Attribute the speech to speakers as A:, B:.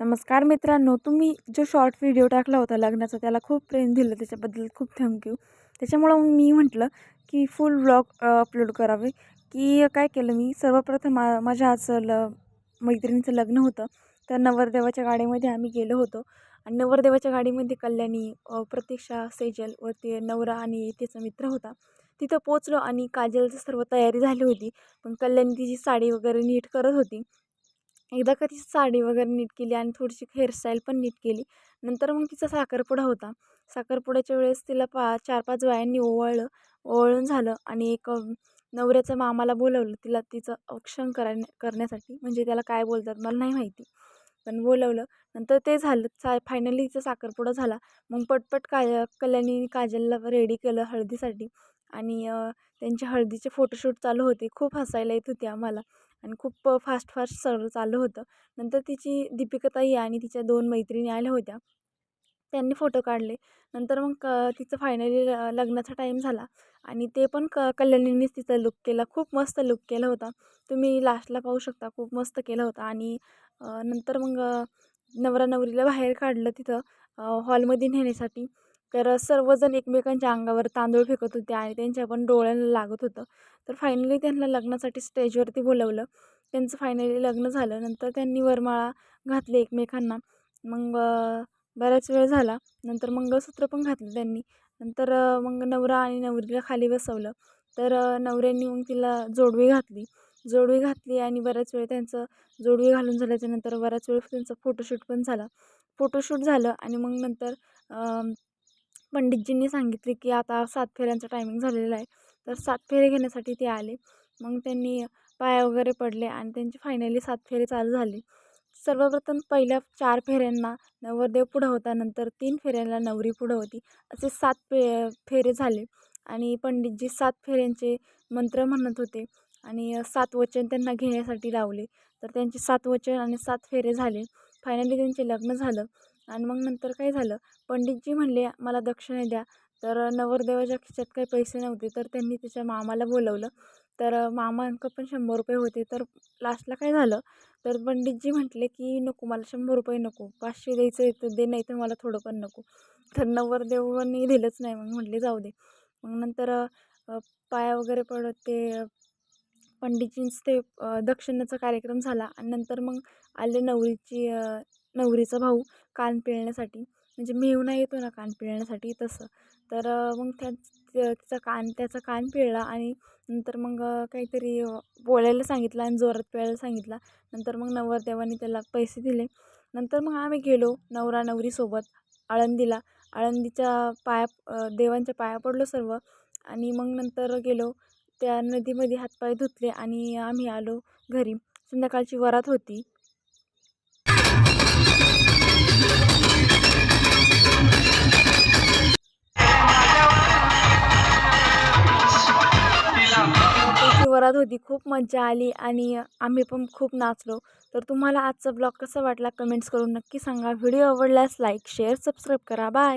A: नमस्कार मित्रांनो तुम्ही जो शॉर्ट व्हिडिओ टाकला होता लग्नाचा त्याला खूप प्रेम दिलं त्याच्याबद्दल खूप थँक्यू त्याच्यामुळं मी म्हटलं की फुल व्लॉग अपलोड करावे. की काय केलं मी सर्वप्रथम मा माझ्या आज ल मैत्रिणीचं लग्न होतं. तर नवरदेवाच्या गाडीमध्ये आम्ही गेलो होतो. आणि नवरदेवाच्या गाडीमध्ये कल्याणी प्रतीक्षा सेजल व ते नवरा आणि त्याचा मित्र होता. तिथं पोचलो आणि काजलचं सर्व तयारी झाली होती. पण कल्याणी तिची साडी वगैरे नीट करत होती. एकदा का तिची साडी वगैरे नीट केली आणि थोडीशी हेअरस्टाईल पण नीट केली. नंतर मग तिचा साखरपुडा होता. साखरपुड्याच्या वेळेस तिला पा चार पाच बायांनी ओवाळलं. ओवाळून झालं आणि एक नवऱ्याचं मामाला बोलवलं. तिला तिचं औक्षण करण्या करण्यासाठी. म्हणजे त्याला काय बोलतात मला नाही माहिती. पण बोलवलं. नंतर ते झालं. सा फायनली तिचा साखरपुडा झाला. मग पटपट काय कल्याणी काजलला रेडी केलं हळदीसाठी. आणि त्यांचे हळदीचे फोटोशूट चालू होते. खूप हसायला येत होते आम्हाला. आणि खूप फास्ट फास्ट सगळं चालू होतं. नंतर तिची दीपिकाताई आणि तिच्या दोन मैत्रिणी आल्या होत्या. त्यांनी फोटो काढले. नंतर मग क तिचं फायनली लग्नाचा टाईम झाला आणि ते पण क कल्याणीनेच तिचा लुक केला. खूप मस्त लुक केला होता. तुम्ही लास्टला पाहू शकता. खूप मस्त केला होता आणि नंतर मग नवरा नवरीला बाहेर काढलं तिथं हॉलमध्ये नेण्यासाठी. तर सर्वजण एकमेकांच्या अंगावर तांदूळ फेकत होते आणि त्यांच्या पण डोळ्यांना लागत होतं. तर फायनली त्यांना लग्नासाठी स्टेजवरती बोलवलं. त्यांचं फायनली लग्न झालं. नंतर त्यांनी वरमाळा घातली एकमेकांना. मग बराच वेळ झाला. नंतर मंगळसूत्र पण घातलं त्यांनी. नंतर मग नवरा आणि नवरीला खाली बसवलं. तर नवऱ्यांनी मग तिला जोडवी घातली. जोडवी घातली आणि बऱ्याच वेळ त्यांचं जोडवी घालून झाल्याच्यानंतर बराच वेळ त्यांचं फोटोशूट पण झाला. फोटोशूट झालं आणि मग नंतर पंडितजींनी सांगितले की आता सात फेऱ्यांचा टायमिंग झालेला आहे. तर सात फेरे घेण्यासाठी ते आले. मग त्यांनी पाया वगैरे पडले आणि त्यांची फायनली सात फेरे चालू झाले. सर्वप्रथम पहिल्या चार फेऱ्यांना नवरदेव पुढं होता. नंतर तीन फेऱ्यांना नवरी पुढं होती. असे सात फे फेरे झाले. आणि पंडितजी सात फेऱ्यांचे मंत्र म्हणत होते आणि सात वचन त्यांना घेण्यासाठी लावले. तर त्यांचे सात वचन आणि सात फेरे झाले. फायनली त्यांचे लग्न झालं. आणि मग नंतर काय झालं? पंडितजी म्हणले मला दक्षिणा द्या. तर नवरदेवाच्या खिशात काही पैसे नव्हते तर त्यांनी त्याच्या मामाला बोलवलं. तर मामांक पण शंभर रुपये होते. तर लास्टला काय झालं? तर पंडितजी म्हटले की नको मला शंभर रुपये नको. पाचशे द्यायचं आहे तर दे नाही तर मला थोडं पण नको. तर नवरदेवांनी दिलंच नाही. मग म्हटले जाऊ दे. मग नंतर पाया वगैरे पडत ते पंडितजींच ते दक्षिणेचा कार्यक्रम झाला. आणि नंतर मग आले नवरीची नवरीचा भाऊ कान पिळण्यासाठी. म्हणजे मेहुणा येतो ना कान पिळण्यासाठी तसं. तर मग त्या तिचा कान त्याचा कान पिळला आणि नंतर मग काहीतरी बोलायला सांगितलं आणि जोरात पिळायला सांगितला. नंतर मग नवरदेवाने त्याला पैसे दिले. नंतर मग आम्ही गेलो नवरा नवरीसोबत आळंदीला. आळंदीच्या पाया देवांच्या पाया पडलो सर्व आणि मग नंतर गेलो. त्या नदीमध्ये हातपाय धुतले आणि आम्ही आलो घरी. संध्याकाळची वरात होती. जोरात होती. खूप मजा आली आणि आम्ही पण खूप नाचलो. तर तुम्हाला आजचा ब्लॉग कसा वाटला कमेंट्स करून नक्की सांगा. व्हिडिओ आवडल्यास लाईक शेअर सबस्क्राईब करा. बाय!